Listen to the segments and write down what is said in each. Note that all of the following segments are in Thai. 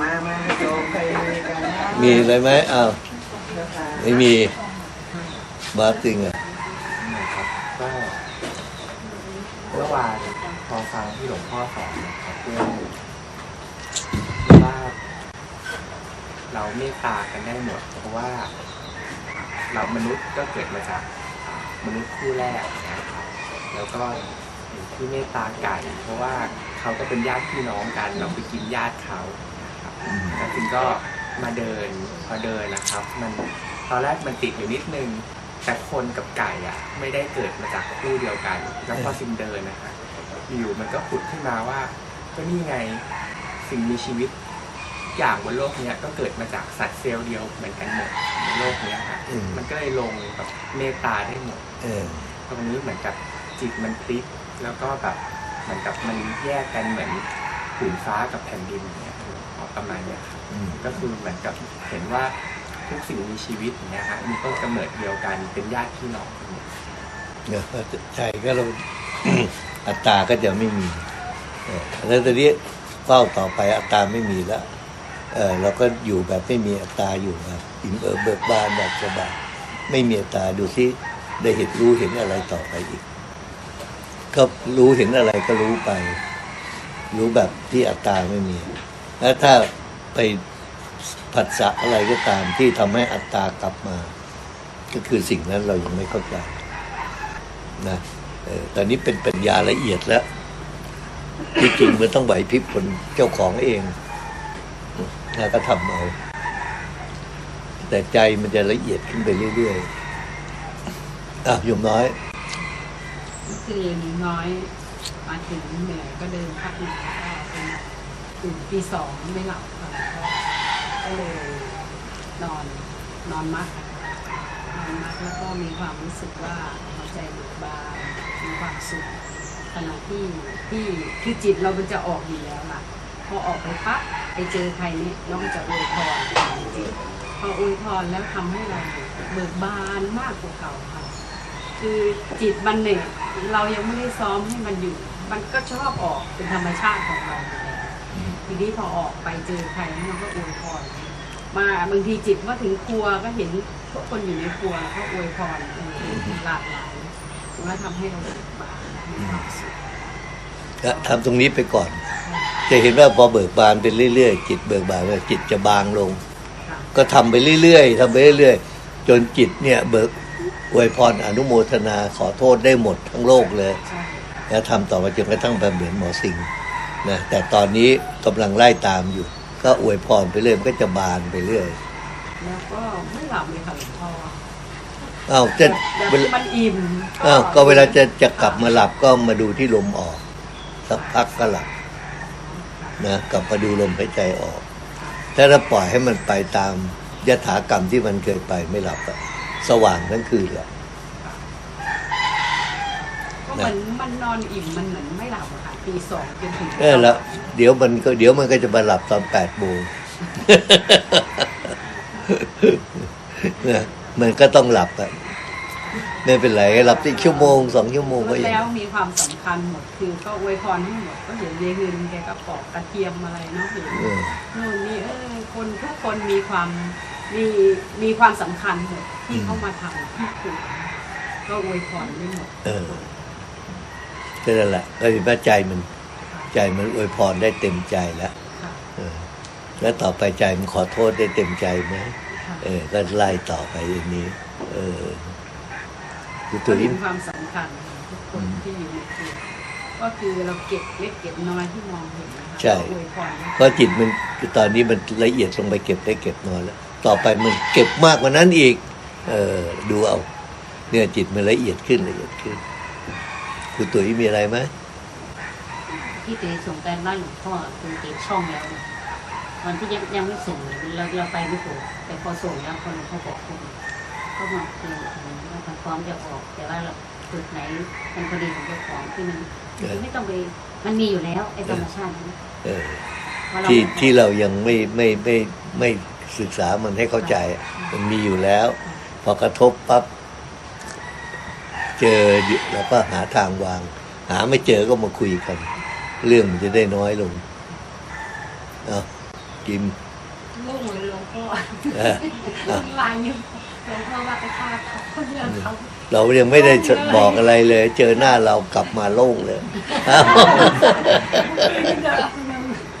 มามาโยมไปกันนะมีอะไรไหมอ้าวเจ้าค่ะไม่มีบาสติงอะนะครับก็เมื่อวานพอฟังที่หลวงพ่อสอนนะครับเรื่องว่าเราเมตตากันได้หมด เพราะว่า เรามนุษย์ก็เกิดมาจากอ่ามนุษย์คู่แรกนะครับ แล้วก็ที่เมตตาไก่ เพราะว่าเขาก็เป็นญาติพี่น้องกัน เราไปกินญาติเขานะครับ แล้วถึงก็มาเดินพอเดินนะครับ มันตอนแรกมันติดอยู่นิดนึง แต่คนกับไก่อะ ไม่ได้เกิดมาจากคู่เดียวกัน แล้วพอซิมเดินนะคะอยู่มันก็ผุดขึ้นมาว่าก็นี่ไงสิ่งมีชีวิตทุกอย่างบนโลกเนี้ยก็เกิดมาจากสัตว์เซลล์เดียวเหมือนกันหมดในโลกเนี้ยค่ะอืม มันก็เลยลงแบบเมตตาได้หมด เออ ตรงนี้เหมือนกับจิตมันพลิก แล้วก็แบบเหมือนกับมันแยกกันเหมือนผืนฟ้ากับแผ่นดินอย่างเงี้ย ประมาณเนี้ยครับอืมก็คือเหมือนกับเห็นว่าทุกสิ่งมีชีวิตอย่างเงี้ยฮะมีต้นกำเนิดเดียวกันเป็นญาติพี่น้องกันหมดเนี่ยใช่ก็เรา อัตราก็จะไม่มีเออแล้วตอนนี้เฝ้าต่อไปอัตราไม่มีแล้วเออเราก็อยู่แบบไม่มีอัตราอยู่แบบอิ่มเอิบเบิกบานแบบสบายไม่มีอัตราดูซิได้เห็นรู้เห็นอะไรต่อไปอีก ก็รู้เห็นอะไรก็รู้ไป รู้แบบที่อัตราไม่มี แล้วถ้าไปผัสสะอะไรก็ตามที่ทำให้อัตตากลับมา ก็คือสิ่งนั้นเรายังไม่เข้าใจนะเออตอนนี้เป็นปัญญาละเอียดแล้วที่จริงมันต้องไหวพริบคนเจ้าของเองแล้วก็ทำเอาแต่ใจมันจะละเอียดขึ้นไปเรื่อยๆอะยมน้อยคือน้อยมาถึงเหนื่อก็เดินพักหนึ่ง ตื่นตีสองไม่หลับค่ะก็เลยนอนนอนมากค่ะนอนมากแล้วก็มีความรู้สึกว่าหัวใจเบิกบานมีความสุขขณะที่ที่คือจิตเรามันจะออกอยู่แล้วล่ะพอออกไปปั๊บไปเจอใครนี่น้องจะอวยพรจิตพออวยพรแล้วทำให้เราเบิกบานมากกว่าเก่าค่ะ คือจิตมันเนี่ยเรายังไม่ได้ซ้อมให้มันอยู่ มันก็ชอบออกเป็นธรรมชาติของเรา ทีนี้พอออกไปเจอใครมันก็อวยพรมาบางทีจิตว่าถึงครัวก็เห็นทุกคนอยู่ในครัวแล้วก็อวยพรหลากหลายมันก็ทำให้เราเบิกบานมีความสุขก็ทำตรงนี้ไปก่อน จะเห็นว่าพอเบิกบานไปเรื่อยๆจิตเบิกบานจิตจะบางลง ก็ทำไปเรื่อยๆทำไปเรื่อยๆจนจิตเนี่ยเบิกอวยพรอนุโมทนาขอโทษได้หมดทั้งโลกเลย แล้วทำต่อไปจนกระทั่งแบบเหมือนหมอสิงห์ นะแต่ตอนนี้กำลังไล่ตามอยู่ ก็อวยพรไปเรื่อยมันก็จะบานไปเรื่อยแล้วก็ไม่หลับเลยค่ะหลวงพ่ออ้าวจะแบบเวลามันอิ่มอ้าวก็เวลาจะจะกลับมาหลับก็มาดูที่ลมออก สักพักก็หลับนะกลับมาดูลมหายใจออก ถ้าเราปล่อยให้มันไปตามยถากรรมที่มันเคยไปไม่หลับอะสว่างทั้งคืนแหละก็เหมือนมันนอนอิ่มมันเหมือนไม่หลับอะค่ะ ตีสองจนถึงเออแล้วเดี๋ยวมันก็เดี๋ยวมันก็จะมาหลับตอนแปดโมงนะมันก็ต้องหลับอะไม่เป็นไรหลับอีกชั่วโมงสองชั่วโมงก็ยังแล้วมีความสำคัญหมดคือก็อวยพรให้หมดก็เห็นยายเงินแกก็ปอกกระเทียมอะไรเนาะเห็นเออนู่นนี่เออคนทุกคนมีความมีมีความสำคัญหมดที่เข้ามาทำที่ถูกก็อวยพรได้หมดเออ ก็นั่นแหละก็เห็นว่าใจมันใจมันอวยพรได้เต็มใจแล้วค่ะเออแล้วต่อไปใจมันขอโทษได้เต็มใจไหมค่ะเออก็ไล่ต่อไปอย่างนี้ เออคือก็ตัวนี้มีความสำคัญของทุกคนที่อยู่ในตัวก็คือเราเก็บเล็กเก็บน้อยที่มองเห็นนะคะใช่ก็อวยพรให้เพราะจิตมันตอนนี้มันละเอียดลงไปเก็บได้เก็บน้อยแล้ว ต่อไปมันเก็บมากกว่านั้นอีก เออดูเอา เนี่ยจิตมันละเอียดขึ้นละเอียดขึ้น คุณตุ๋ยมีอะไรไหมที่เตส่งการบ้านหลวงพ่อคือเก็บช่องแล้วนะวันที่ยังยังไม่ส่งเราเราไปไม่ถูกแต่พอส่งแล้วพอหลวงพ่อบอกคุณก็มาคือว่าทำพร้อมจะออก แต่ว่าเราจุดไหนมันพอดีของเจ้าของที่มันเออไม่ต้องไปมันมีอยู่แล้วไอ้ธรรมชาตินั้นเออพอเราที่ที่เรายังไม่ไม่ไม่ไม่ศึกษามันให้เข้าใจ มันมีอยู่แล้ว พอกระทบปั๊บ เจอแล้วก็หาทางวาง หาไม่เจอก็มาคุยกัน เรื่องมันจะได้น้อยลงเอากิมลูกเหมือนหลวงพ่อเออลายนิ้วหลวงพ่อว่าไปฆ่าเขาเขาเรื่องเขาเรายังไม่ได้บอกอะไรเลย เจอหน้าเรากลับมาโล่งเลย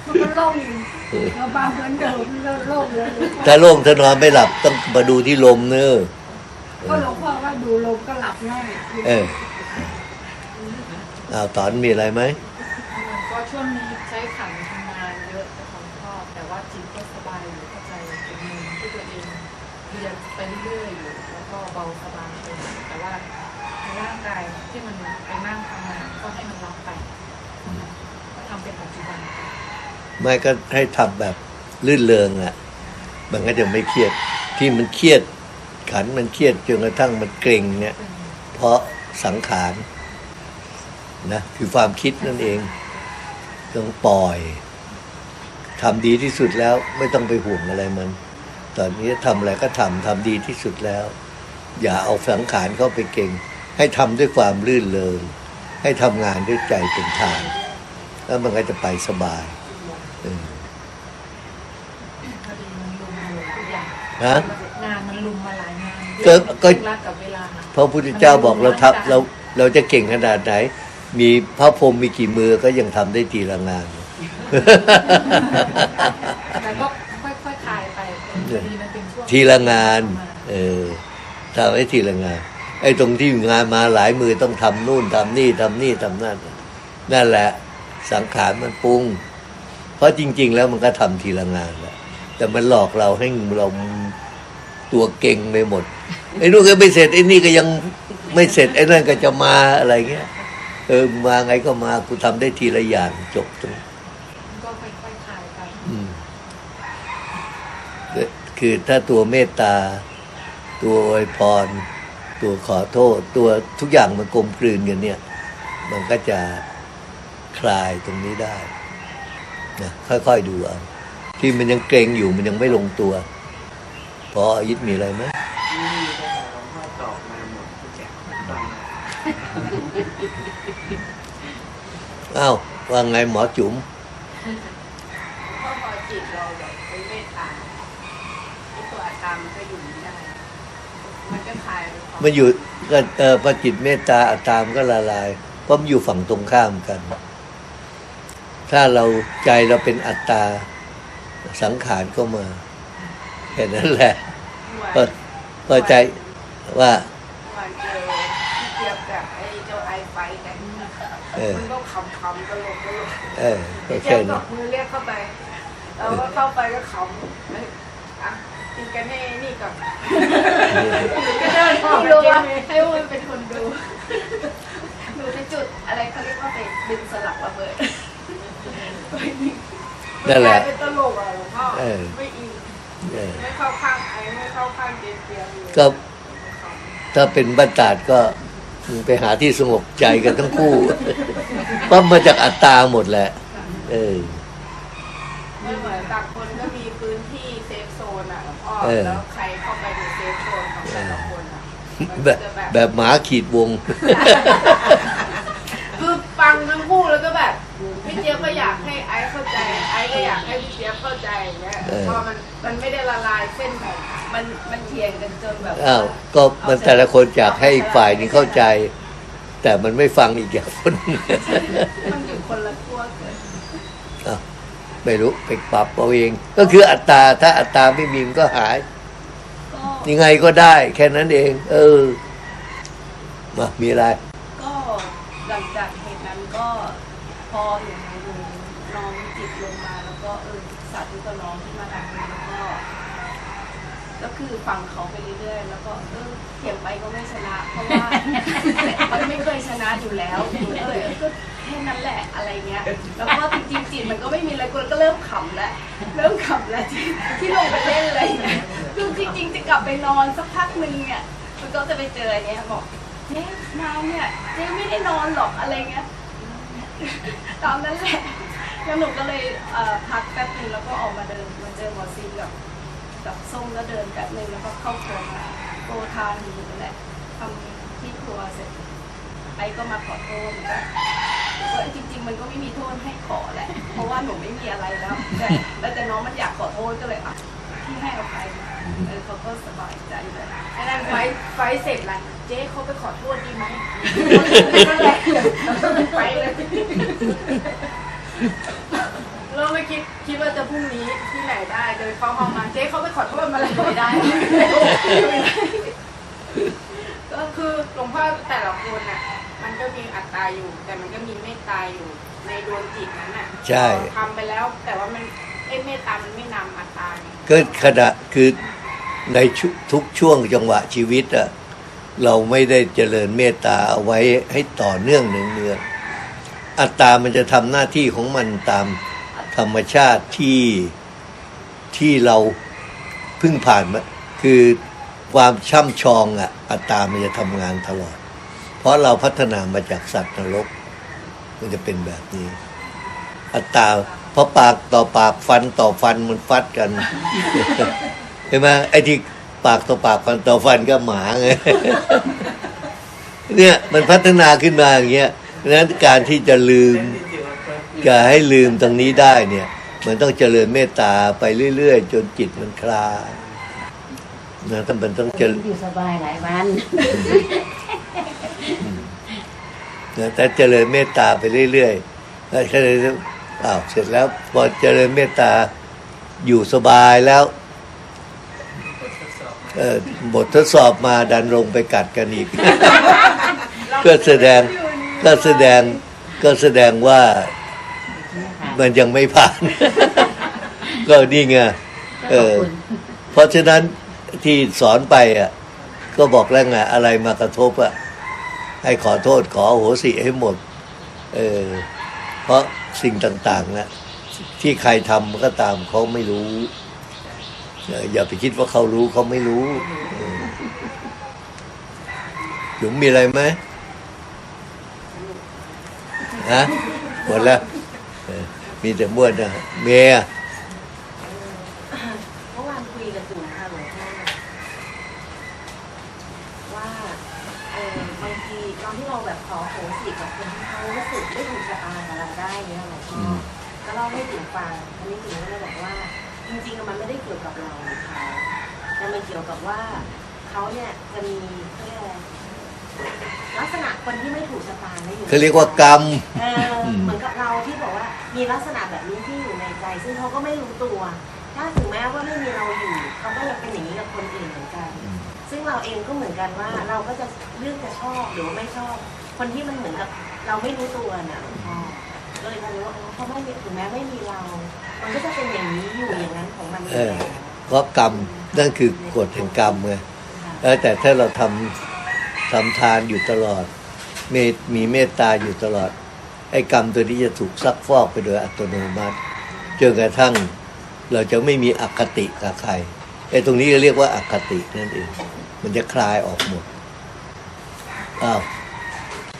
มันก็โล่งอยู่เราบางเหมือนเดิมเราโล่งเลยถ้าโล่งถ้านอนไม่หลับต้องมาดูที่ลมเนอะก็หลวงพ่อว่าดูลมก็หลับง่าย เออเอาตอนมีอะไรไหมก็ช่วงนี้ใช้ขันทำงานเยอะแต่ความชอบแต่ว่าจิตก็สบายอยู่เข้าใจเป็นเงินที่ตัวเองเรียนไปเรื่อยๆอยู่แล้วก็เบาสบายไปแต่ว่าในร่างกายที่มันไปนั่งทำงานก็ให้มันรับไปก็ทำเป็นปัจจุบันไม่ก็ให้ทำแบบลื่นเริงอะมันก็จะไม่เครียดที่มันเครียดขันมันเครียดจนกระทั่งมันเกร็งเนี่ย เพราะสังขารนะคือความคิดนั่นเองต้องปล่อยทำดีที่สุดแล้วไม่ต้องไปห่วงอะไรมัน ตอนนี้ทำอะไรก็ทำทำดีที่สุดแล้ว อย่าเอาสังขารเข้าไปเก่ง ให้ทำด้วยความลื่นเริงให้ทำงานด้วยใจเป็นทางแล้วมันก็จะไปสบายฮะงานมันลุมมาหลายงาน ก็ก็รักกับเวลาพระพุทธเจ้าบอกเราทับเราเราจะเก่งขนาดไหน มีพระพรหมมีกี่มือก็ยังทำได้ทีละงานแต่ก็ค่อยๆคลายไปพอดีมันเป็นช่วงทีละงาน เออทำให้ทีละงาน ไอ้ตรงที่งานมาหลายมือต้องทำนู่นทำนี่ทำนี่ทำนั่นนั่นแหละสังขารมันปรุง เพราะจริง ๆ แล้วมันก็ทำทีละงานแหละแต่มันหลอกเราให้เรา ตัวเก่งไปหมดไอ้นู่นก็ไม่เสร็จไอ้นี่ก็ยังไม่เสร็จไอ้นั่นก็จะมาอะไรเงี้ยเออมาไงก็มากูทำได้ทีละอย่างจบตรงก็ค่อยๆคลายไปอืมคือถ้าตัวเมตตา ตัวอวยพร ตัวขอโทษ ตัวทุกอย่างมันกลมกลืนกันเนี่ย มันก็จะคลายตรงนี้ได้นะค่อยๆดูเอาที่มันยังเกรงอยู่มันยังไม่ลงตัว พออายิดมีอะไรไหมนี่ได้หลวงพ่อตอบมาหมดทุกอย่างตอนนั้นอ้าวว่าไงหมอจุ๋มเพราะพอจิตเราแบบไปเมตตาไอ้ตัวอาการมันก็อยู่ไม่ได้มันก็คลายไปความมันอยู่ก็เออพอจิตเมตตาอัตตามนก็ละลายเพราะมันอยู่ฝั่งตรงข้ามกัน ถ้าเราใจเราเป็นอัตตาสังขารก็มา แค่นั้นแหละพอพอใจว่าวันเจอพี่เจี๊ยบกับไอ้เจ้าไอไฟกันเออมันก็ขำๆตลกตลกเออก็พี่เจี๊ยแค่บนั้ก็นมือเรียกเข้าไปเราก็เข้าไปก็ขำเอ้ยอะกินกันให้นี่ก่อนก็เดินออกรู้ว่าให้มันเป็นคนดูหนูจะจุดอะไรเขาเรียกว่าไปดึงสลักระเบิดนั่นแหละเป็นตลกอะหลวงพ่อเออไม่อิน เออไม่เข้าข้างไอไม่เข้าข้างเดียเดียวเลยก็ถ้าเป็นบัณฑาตก็ไปหาที่สงบใจกันทั้งคู่เพราะมาจากอัตตาหมดแหละ เออไม่เหมือนต่างคนก็มีพื้นที่เซฟโซนอะหลวงพ่อเออแล้วใครเข้าไปในเซฟโซนของแต่ละคนอะมันแบก็บจะแบบแบบหมาขีดวง คือฟังทั้งคู่แล้วก็แบบ พี่เจี๊ยบก็อยากให้ไอซ์เข้าใจ ไอซ์ก็อยากให้พี่เจี๊ยบเข้าใจอย่างเงี้ยเออ พอมันมันไม่ได้ละลายเส้นแบบมันมันเทียงกันจนแบบอ้าวก็มันแต่ละคนอยากให้อีกฝ่ายหนึงเข้าใจ แต่มันไม่ฟังอีกอย่างคน มันอยู่คนละขั้วเกินอ้าวไม่รู้ไปปรับเอาเอง ก็คืออัตตาถ้าอัตตาไม่มีมันก็หาย ก็ยังไงก็ได้ แค่นั้นเอง เออ มามีอะไร ก็หลังจากเหตุนั้นก็พอหนูหนูน้องจิตลงมาแล้วก็เออสาธุกับน้องที่มาดักแล้วก็ ก็คือ ฟังเขาไปเรื่อยๆ แล้วก็เออเถียงไปก็ไม่ชนะเพราะว่ามันไม่เคยชนะอยู่แล้วหนูก็เลยก็แค่นั้นแหละอะไรเงี้ย แล้วก็จริงๆจิตมันก็ไม่มีอะไรกูก็เริ่มขำแล้วเริ่มขำแล้วที่ที่ลงไปเล่นอะไรอย่างเลยคือจริงๆจะกลับไปนอนสักพักหนึ่งเนี่ยมันก็จะไปเจอเนี้ยบอกเจ๊มาเนี่ยเจ๊ไม่ได้นอนหรอกอะไรเงี้ยตอนนั้นแหละแล้วหนูก็เลยพักแป๊บนึงแล้วก็ออกมาเดินมาเจอหมอซีกับ กับส้มแล้วเดินแป๊บนึงแล้วก็เข้าครัวมาโตทานอยู่นั่นแหละทำที่ครัวเสร็จไอ้ก็มาขอโทษก็ว่าจริง ๆ มันก็ไม่มีโทษให้ขอแหละ เพราะว่าหนูไม่มีอะไรแล้วแต่แต่แต่น้องมันอยากขอโทษก็เลยอะที่ให้อภัยเออเขาก็สบายใจเลยไอ้นั่นไฟท์ไฟท์เสร็จแล้วเจ๊เขาไปขอโทษดีไหมไปเลย เราไม่คิดคิดว่าจะพรุ่งนี้ที่ไหนได้เดินเข้าห้องมาเจ๊เขาไปขอโทษมาเลยไม่ได้ ก็คือหลวงพ่อแต่ละคนน่ะ มันก็มีอัตตาอยู่ แต่มันก็มีเมตตาอยู่ ในดวงจิตนั้นน่ะใช่พอทำไปแล้ว แต่ว่ามันไอ้เมตตามันไม่นำอัตตาไงก็ขณะคือในชุทุกช่วงจังหวะชีวิตอะเราไม่ได้เจริญเมตตาเอาไว้ให้ต่อเนื่องเนืองๆอัตตามันจะทำหน้าที่ของมันตาม ธรรมชาติที่ที่เราเพิ่งผ่านมาคือความช่ำชองอะอัตตามันจะทำงานตลอด เพราะเราพัฒนามาจากสัตว์นรก มันจะเป็นแบบนี้ อัตตาเพราะปากต่อปากฟันต่อฟันมันฟัดกันเห็นไหมไอ้ที่ปากต่อปากฟันต่อฟันก็หมาไงเนี่ยมันพัฒนาขึ้นมาอย่างเงี้ยเพราะฉะนั้นการที่จะลืม จะให้ลืมตรงนี้ได้เนี่ย มันต้องเจริญเมตตาไปเรื่อยๆ จนจิตมันคลายนะถ้ามันต้องเจริญอยู่สบายหลายวันนะแต่เจริญเมตตาไปเรื่อยๆแล้วแค่นั้นอ้าวเสร็จแล้วพอเจริญเมตตาอยู่สบายแล้วเออบททดสอบมาดันลงไปกัดกันอีก ก็แสดงก็แสดงก็แสดงว่า มันยังไม่ผ่าน ก็นี่ไงเออ เพราะฉะนั้นที่สอนไปอะ ก็บอกแล้วไงอะไรมากระทบอะ ให้ขอโทษขออโหสิให้หมด เออ เพราะสิ่งต่างๆนะที่ใครทำก็ตามเขาไม่รู้เอออย่าไปคิดว่าเขารู้เขาไม่รู้เออหยุมมีอะไรไหมฮะหมดแล้วเออ มีแต่บ้วนนะเมียเมื่อวานคุยกับจุ๋มค่ะหลวงพ่อว่าเออบางทีตอนที่เราแบบขอโหสิกับคนที่เขารู้สึกไม่ถูกชะตากับเราได้เนี่ยหลวงพ่ออก็เล่าให้จุ๋มฟังทีนี้จุ๋มก็เลยบอกว่า จริงๆอะมันไม่ได้เกี่ยวกับเราหรือเขาแต่มันเกี่ยวกับว่าเขาเนี่ยจะมีเขาเรียกอะไรลักษณะคนที่ไม่ถูกชะตาเนี่ยอยู่เขาเรียกว่ากรรม มีลักษณะแบบนี้ที่อยู่ในใจ ซึ่งเขาก็ไม่รู้ตัว ถ้าถึงแม้ว่าไม่มีเราอยู่เขาก็ยังเป็นอย่างนี้กับคนอื่นเหมือนกัน ซึ่งเราเองก็เหมือนกันว่าเราก็จะเลือกจะชอบหรือว่าไม่ชอบ คนที่มันเหมือนกับเราไม่รู้ตัวเนี่ยหลวงพ่อก็เลยรู้ว่าอ๋อเขาไม่มีถึงแม้ไม่มีเรา มันก็จะเป็นอย่างนี้อยู่อย่างนั้นของมันอยู่เออแล้วเพราะกรรมนั่นคือกฎแห่งกรรมไงค่ะเออแต่ถ้าเราทำทำทานอยู่ตลอดเมตมีเมตตาอยู่ตลอด ไอ้กรรมตัวนี้จะถูกซักฟอกไปโดยอัตโนมัติจนกระทั่งเราจะไม่มีอคติกับใครไอ้ตรงนี้เรียกว่าอคตินั่นเองมันจะคลายออกหมดอ้าว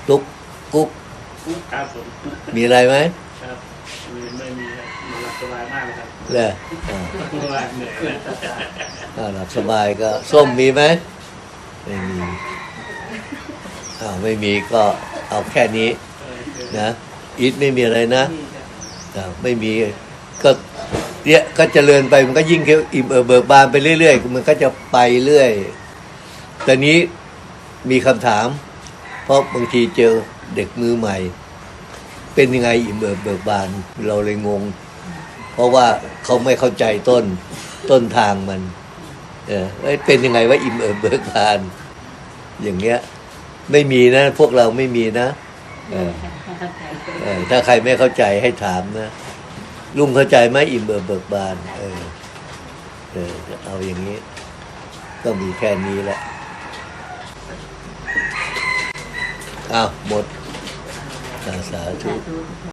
ตุ๊กกุ๊กครับผมมีอะไรไหมครับมีไม่มีครับมันหลับสบายมากเลยครับเลยอ่าเพราะว่าเหนื่อยเลยอ่าหลับสบายก็ส้มมีไหมไม่มีอ้าวไม่มีก็เอาแค่นี้เออคือ นะอีทไม่มีอะไรนะไม่มีก็เนี่ยก็เจริญไปมันก็ยิ่งอิ่มเอิบเบิกบานไปเรื่อยๆมันก็จะไปเรื่อยแต่นี้มีคำถาม เพราะบางทีเจอเด็กมือใหม่ เป็นยังไงอิ่มเอิบเบิกบานเราเลยงง เพราะว่าเขาไม่เข้าใจต้นต้นทางมัน เออเป็นยังไงว่าอิ่มเอิบเบิกบาน อย่างเงี้ย ไม่มีนะ พวกเราไม่มีนะ เออ ถ้าใครไม่เข้าใจให้ถามนะลุงเข้าใจไหมอิ่มเบิกเบิกบาน เออ เออเอาอย่างนี้ ก็มีแค่นี้แหละอ้าวหมดอ่าสาธุสาธุ